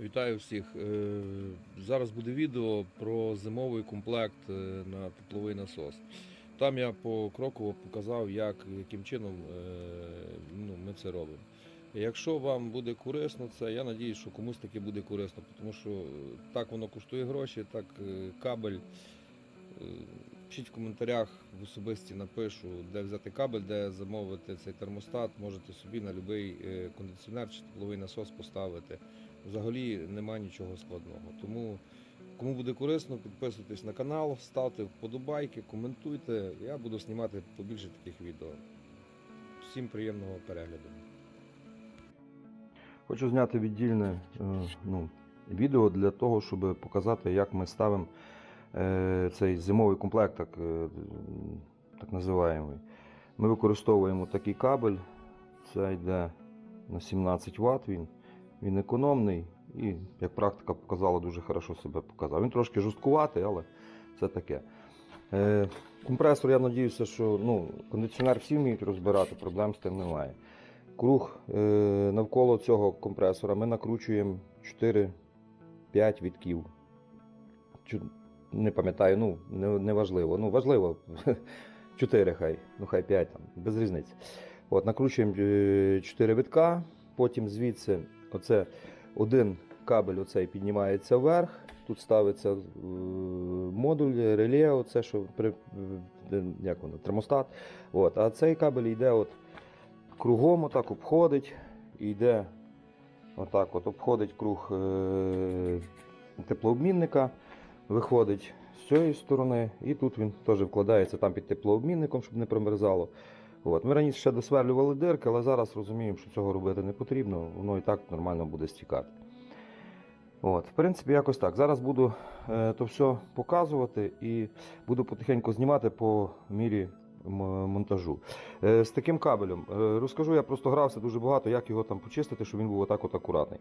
Вітаю всіх. Е, Зараз буде відео про зимовий комплект е, на тепловий насос. Там я покроково показав, як, яким чином е, ну, ми це робимо. Якщо вам буде корисно це, я сподіваюся, що комусь таки буде корисно, тому що так воно коштує гроші, так кабель. Пишіть в коментарях в особисті напишу, де взяти кабель, де замовити цей термостат. Можете собі на будь-який кондиціонер чи тепловий насос поставити. Взагалі немає нічого складного. Тому кому буде корисно, підписуйтесь на канал, ставте вподобайки, коментуйте. Я буду знімати побільше таких відео. Всім приємного перегляду. Хочу зняти віддільне е, ну, відео для того, щоб показати, як ми ставимо е, цей зимовий комплект, так, е, так називаємо. Ми використовуємо такий кабель, це йде на 17 Вт, він, він економний і, як практика показала, дуже хорошо себе показав. Він трошки жорсткуватий, але це таке. Е, компресор, я сподіваюся, що ну, кондиціонер всі вміють розбирати, проблем з тим немає. Круг е, навколо цього компресора ми накручуємо 4-5 вітків. Не пам'ятаю, ну, не, не важливо. Ну, важливо 4 хай, ну хай 5 там, без різниці. От, накручуємо 4 витка, потім звідси оце один кабель оцей піднімається вверх. Тут ставиться е, модуль, реле, оце, що при, е, як воно, термостат. От, а цей кабель йде от кругом отак обходить йде отак от обходить круг е- теплообмінника, виходить з цієї сторони, і тут він теж вкладається там під теплообмінником, щоб не промерзало. От. Ми раніше ще досверлювали дирки, але зараз розуміємо, що цього робити не потрібно, воно і так нормально буде стікати. От, в принципі, якось так. Зараз буду е, то все показувати і буду потихеньку знімати по мірі монтажу. Е, З таким кабелем е, розкажу, я просто грався дуже багато, як його там почистити, щоб він був отак от акуратний.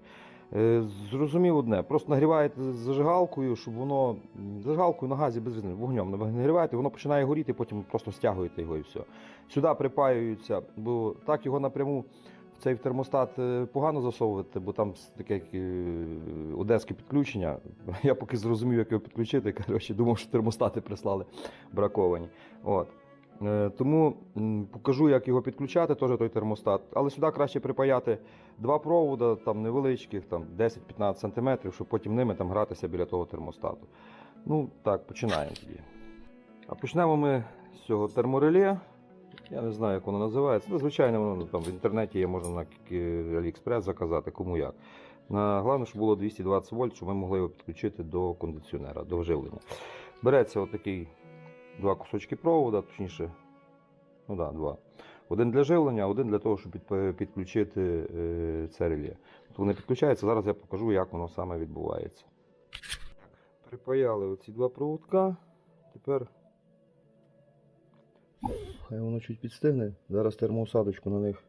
Е, Зрозумів одне, просто нагріваєте зажигалкою, щоб воно зажигалкою на газі без різниці, вогнем нагріваєте, воно починає горіти, потім просто стягуєте його і все. Сюди припаюються, бо так його напряму. Цей термостат погано засовувати, бо там таке одеське підключення. Я поки зрозумів, як його підключити. Коротше, думав, що термостати прислали браковані. От. Е, Тому покажу, як його підключати, теж той термостат. Але сюди краще припаяти два провода, там невеличких, там 10-15 см, щоб потім ними там гратися біля того термостату. Ну так, починаємо тоді. А почнемо ми з цього термореле. Я не знаю, як воно називається. Ну, звичайно, воно там в інтернеті є, можна на AliExpress заказати, кому як. На, Головне, щоб було 220 вольт, щоб ми могли його підключити до кондиціонера, до вживлення. Береться отакий два кусочки провода, точніше, ну да, два. Один для живлення, один для того, щоб підключити е, це реле. От вони підключаються, зараз я покажу, як воно саме відбувається. Припаяли оці два проводка. Тепер хай воно чуть підстигне. Зараз термоусадочку на них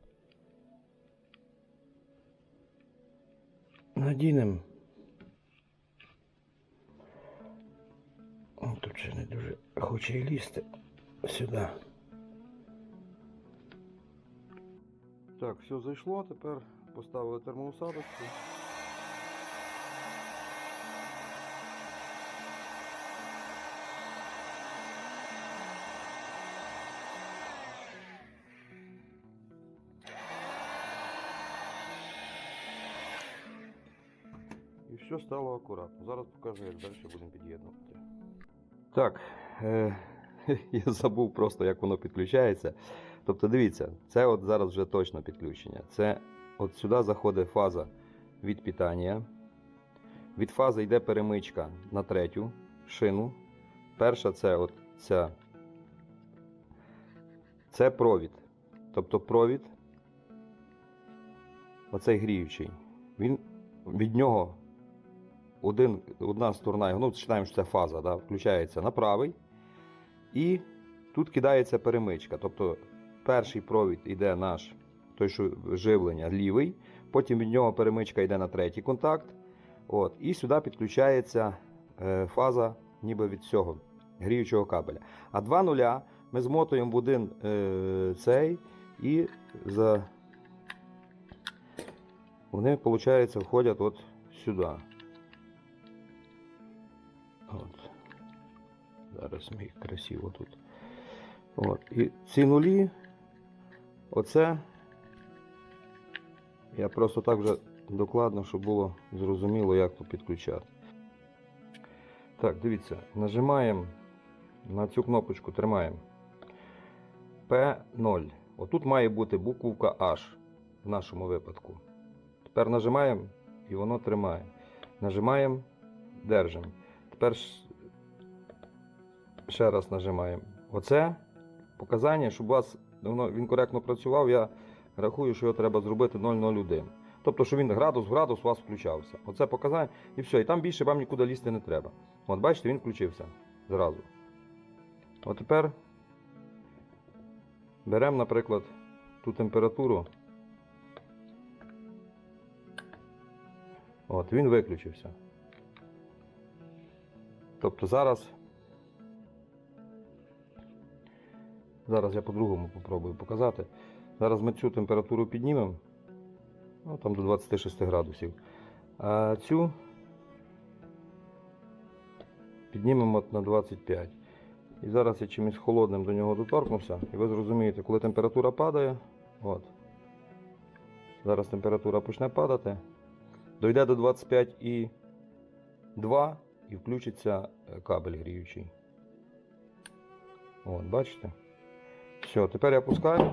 надінемо. О, Тут ще не дуже хоче і лізти сюди. Так, все зайшло, тепер поставили термоусадочку. І все стало акуратно. Зараз покажу, як далі будемо під'єднувати. Так, е, я забув просто, як воно підключається. Тобто, дивіться, це от зараз вже точно підключення. Це от сюди заходить фаза від питання. Від фази йде перемичка на третю шину. Перша це от ця. Це провід. Тобто провід, оцей гріючий, він від нього один, одна сторона, ну, читаємо, що це фаза, да, включається на правий. І тут кидається перемичка. Тобто перший провід йде наш той, що живлення лівий, потім від нього перемичка йде на третій контакт. От, і сюди підключається е, фаза ніби від цього гріючого кабеля. А два нуля ми змотуємо в один е, цей і за... вони, виходить, входять от сюди. Зараз ми їх красиво тут. От. І ці нулі, оце я просто так вже докладно, щоб було зрозуміло, як тут підключати. Так, дивіться, нажимаємо на цю кнопочку, тримаємо. P0. Отут має бути буковка H в нашому випадку. Тепер нажимаємо і воно тримає. Нажимаємо, держимо. Тепер ще раз нажимаємо. Оце показання, щоб у вас він коректно працював, я рахую, що його треба зробити 001. Тобто, що він градус в градус у вас включався. Оце показання і все. І там більше вам нікуди лізти не треба. От бачите, він включився зразу. От тепер беремо, наприклад, ту температуру. От, він виключився. Тобто зараз. Зараз я по-другому попробую показати. Зараз ми цю температуру піднімемо. Ну, там до 26 градусів. А цю піднімемо на 25. І зараз я чимось холодним до нього доторкнувся. І ви зрозумієте, коли температура падає, от. Зараз температура почне падати. Дойде до 25,2 і включиться кабель гріючий. От, бачите? Все, тепер я пускаю.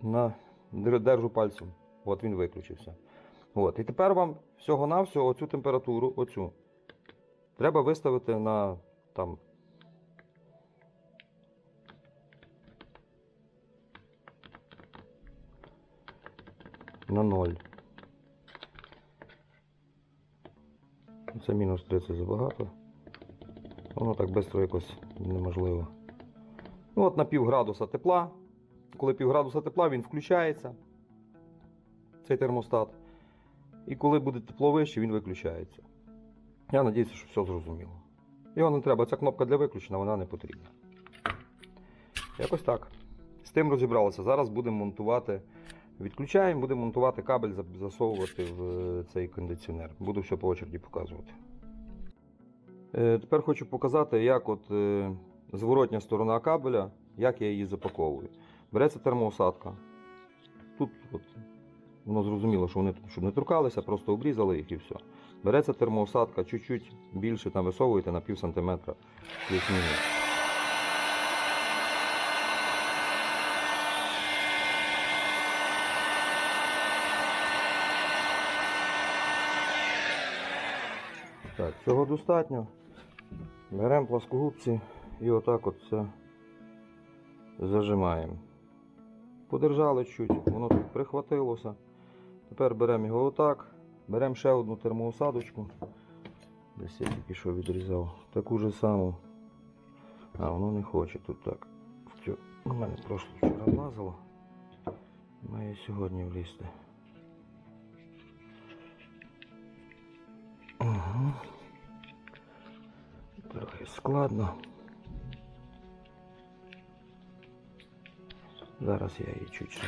На, держу пальцем. От він виключився. От. І тепер вам всього-навсього оцю температуру, оцю, треба виставити на там. На 0. Це мінус 30 забагато. Воно так швидко якось неможливо. Ну от на пів градуса тепла. Коли пів градуса тепла, він включається. Цей термостат. І коли буде тепло вище, він виключається. Я сподіваюся, що все зрозуміло. Його не треба, ця кнопка для виключення, вона не потрібна. Якось так. З тим розібралися. Зараз будемо монтувати. Відключаємо, будемо монтувати кабель, засовувати в е, цей кондиціонер. Буду все по очереді показувати. Е, Тепер хочу показати, як от е, зворотня сторона кабеля, як я її запаковую. Береться термоусадка. Тут от, воно зрозуміло, що вони щоб не торкалися, просто обрізали їх і все. Береться термоусадка, чуть-чуть більше там висовуєте на пів сантиметра плюс-мінус. Так, цього достатньо. Беремо плоскогубці і отак от все зажимаємо. Подержали чуть, воно тут прихватилося. Тепер беремо його отак. Беремо ще одну термоусадочку. Десь я тільки що відрізав. Таку же саму. А, воно не хоче тут так. У мене просто вчора влазило. Має сьогодні влізти. Трохи складно. Зараз я її чуть.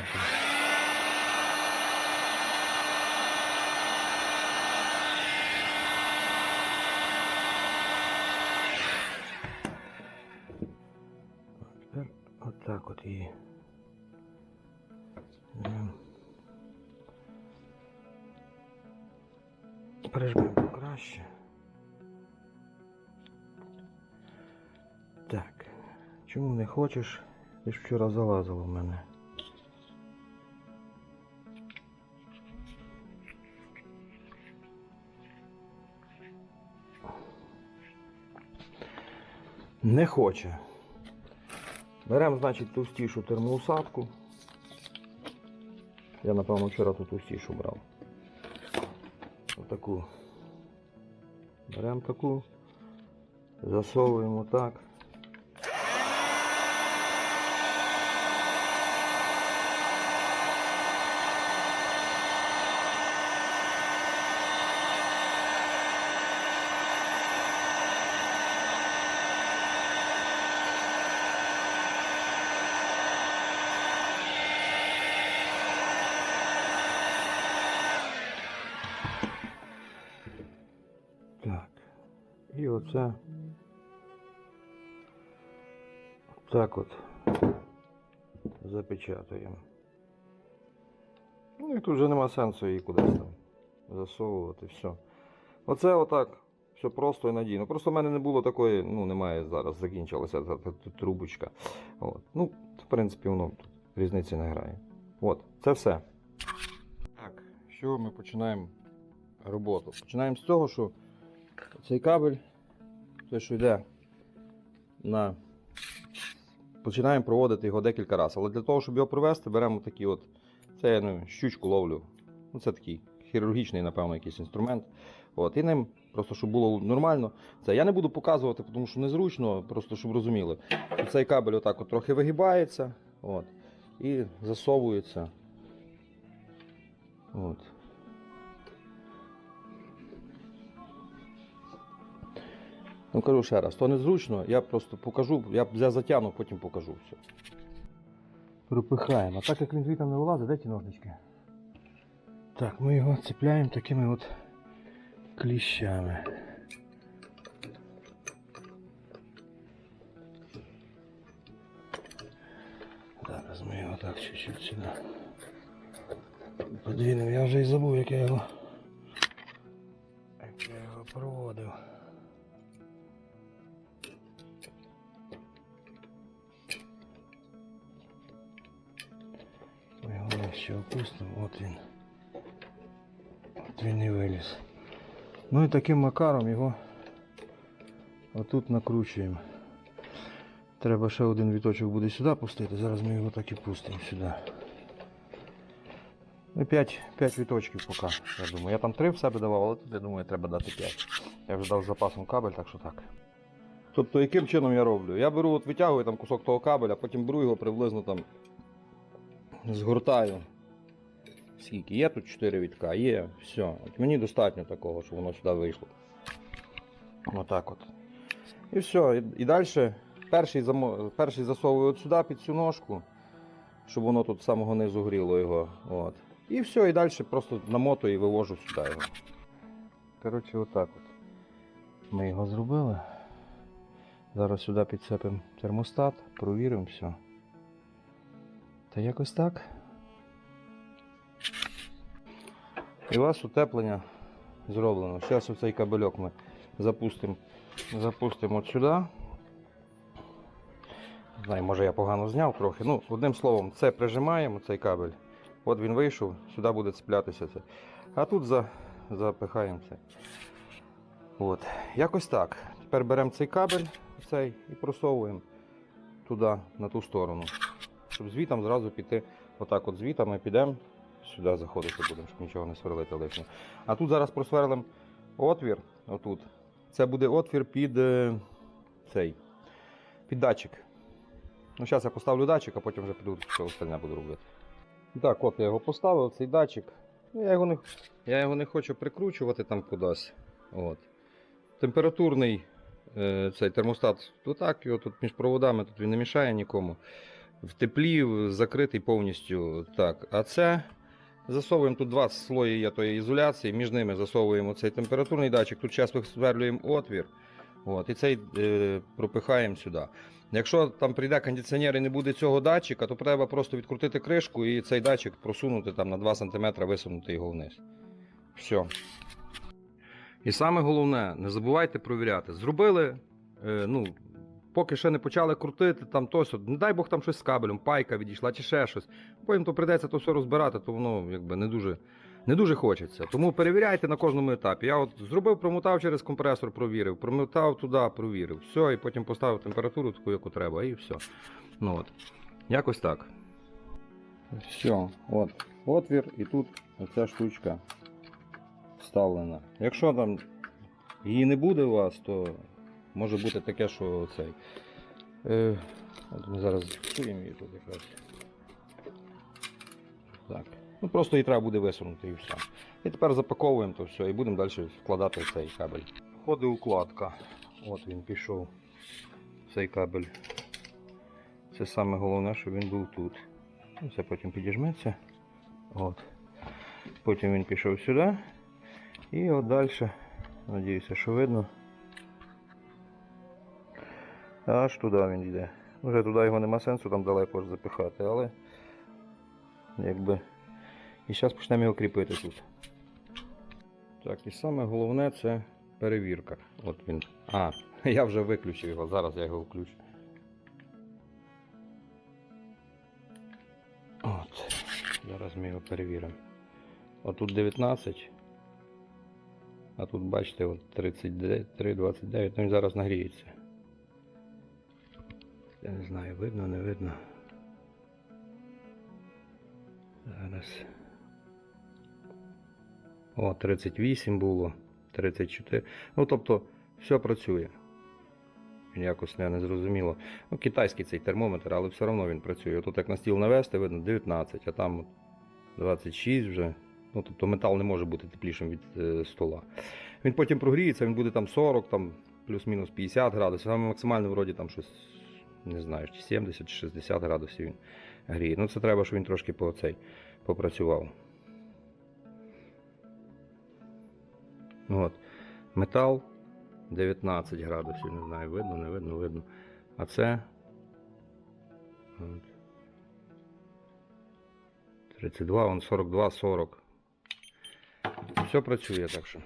Тепер отак от її. Ем. Прижмемо краще. Так. Чому не хочеш? Ж вчора залазило в мене. Не хоче. Беремо, значить, товстішу термоусадку. Я, напевно, вчора ту товстішу брав. Отаку. Беремо таку, засовуємо. Так. Оце. Так от. Запечатуємо. Ну і тут вже нема сенсу її кудись там засовувати. Все. Оце отак. Все просто і надійно. Просто в мене не було такої, ну немає зараз, закінчилася та трубочка. От. Ну, в принципі, воно тут різниці не грає. От, це все. Так, що ми починаємо роботу? Починаємо з того, що цей кабель, той, що йде на. Починаємо проводити його декілька разів. Але для того, щоб його провести, беремо такі от. Це я ну, щучку ловлю. Ну, це такий хірургічний, напевно, якийсь інструмент. От, і ним, просто щоб було нормально. Це я не буду показувати, тому що незручно, просто щоб розуміли. Цей кабель отак от трохи вигибається. От, і засовується. От. Ну кажу ще раз, то незручно, я просто покажу, я, я затягну, потім покажу все. Пропихаємо. А так як він звідти не вилазить, ті ножнички? Так, ми його цепляємо такими от кліщами. Зараз ми його так чуть-чуть сюди. Подвинемо, я вже і забув, як я його. Опустимо, от він. От він і виліз. Ну і таким макаром його отут накручуємо. Треба ще один віточок буде сюди пустити. Зараз ми його так і пустимо сюди. Ну 5, 5 віточків поки, я думаю. Я там 3 в себе давав, але тут я думаю треба дати 5. Я вже дав з запасом кабель, так що так. Тобто яким чином я роблю? Я беру, от витягую там кусок того кабеля, потім беру його приблизно там згортаю. Скільки? Є тут 4 вітка, є, все. От мені достатньо такого, щоб воно сюди вийшло. Отак от. І все. І, і далі перший, замо... перший засовую от сюди під цю ножку, щоб воно тут з самого низу гріло його. От. І все, і далі просто намотую і вивожу сюди його. Коротше, отак от. Ми його зробили. Зараз сюди підцепимо термостат, провіримо все. Та якось так. І у вас утеплення зроблено. Зараз оцей кабельок ми запустимо запустимо от сюди. Знаю, може я погано зняв трохи. Ну, одним словом, це прижимаємо, цей кабель. От він вийшов, сюди буде цеплятися це. А тут за, запихаємо це. От. Якось так. Тепер беремо цей кабель цей, і просовуємо туди, на ту сторону. Щоб звітом зразу піти. Отак от звітом ми підемо, сюди заходити будемо, щоб нічого не сверлити лишнє. А тут зараз просверлимо отвір. Отут. Це буде отвір під е, цей. Під датчик. Ну, зараз я поставлю датчик, а потім вже піду, що остальне буду робити. Так, от я його поставив, цей датчик. Ну, я, його не, я його не хочу прикручувати там кудись. От. Температурний е, цей термостат отак, його тут між проводами тут він не мішає нікому. В теплі закритий повністю. так. А це засовуємо тут два слої є тої ізоляції, між ними засовуємо цей температурний датчик. Тут зараз висверлюємо отвір. От, і цей е, пропихаємо сюди. Якщо там прийде кондиціонер і не буде цього датчика, то треба просто відкрутити кришку і цей датчик просунути там на 2 см, висунути його вниз. Все. І саме головне, не забувайте провіряти. Зробили, е, ну, поки ще не почали крутити, там то сьо, не дай Бог там щось з кабелем, пайка відійшла чи ще щось. Потім то прийдеться то все розбирати, то воно якби не дуже, не дуже хочеться. Тому перевіряйте на кожному етапі. Я от зробив, промотав через компресор, провірив, промотав туди, провірив. Все, і потім поставив температуру таку, яку треба, і все. Ну от. Якось так. Все, от. Отвір, і тут оця штучка вставлена. Якщо там її не буде у вас, то може бути таке, що цей. Е, от ми зараз чуємо її тут якраз. Так. Ну просто її треба буде висунути і все. І тепер запаковуємо то все і будемо далі вкладати цей кабель. Входить укладка. От він пішов. Цей кабель. Це саме головне, щоб він був тут. Ну, Це потім підіжметься. От. Потім він пішов сюди. І от далі Надіюся, що видно. Аж туди він йде. Вже туди його нема сенсу там далеко запихати, але якби. І зараз почнемо його кріпити тут. Так, і саме головне це перевірка. От він. А, я вже виключив його, зараз я його включу. От. Зараз ми його перевіримо. Отут 19. А тут бачите, от 33, 29, ну він зараз нагріється. Я не знаю, видно, не видно. Зараз. О, 38 було, 34. Ну, тобто, все працює. Він якось не, зрозуміло. Ну, китайський цей термометр, але все одно він працює. Тут як на стіл навести, видно 19, а там 26 вже. Ну, тобто метал не може бути теплішим від е, стола. Він потім прогріється, він буде там 40, там плюс-мінус 50 градусів. Саме максимально вроді там щось, не знаю, чи 70 чи 60 градусів він гріє. Ну це треба, щоб він трошки по цей попрацював. От. Метал 19 градусів, не знаю, видно, не видно, видно. А це. От. 32, он 42, 40. Все працює так що.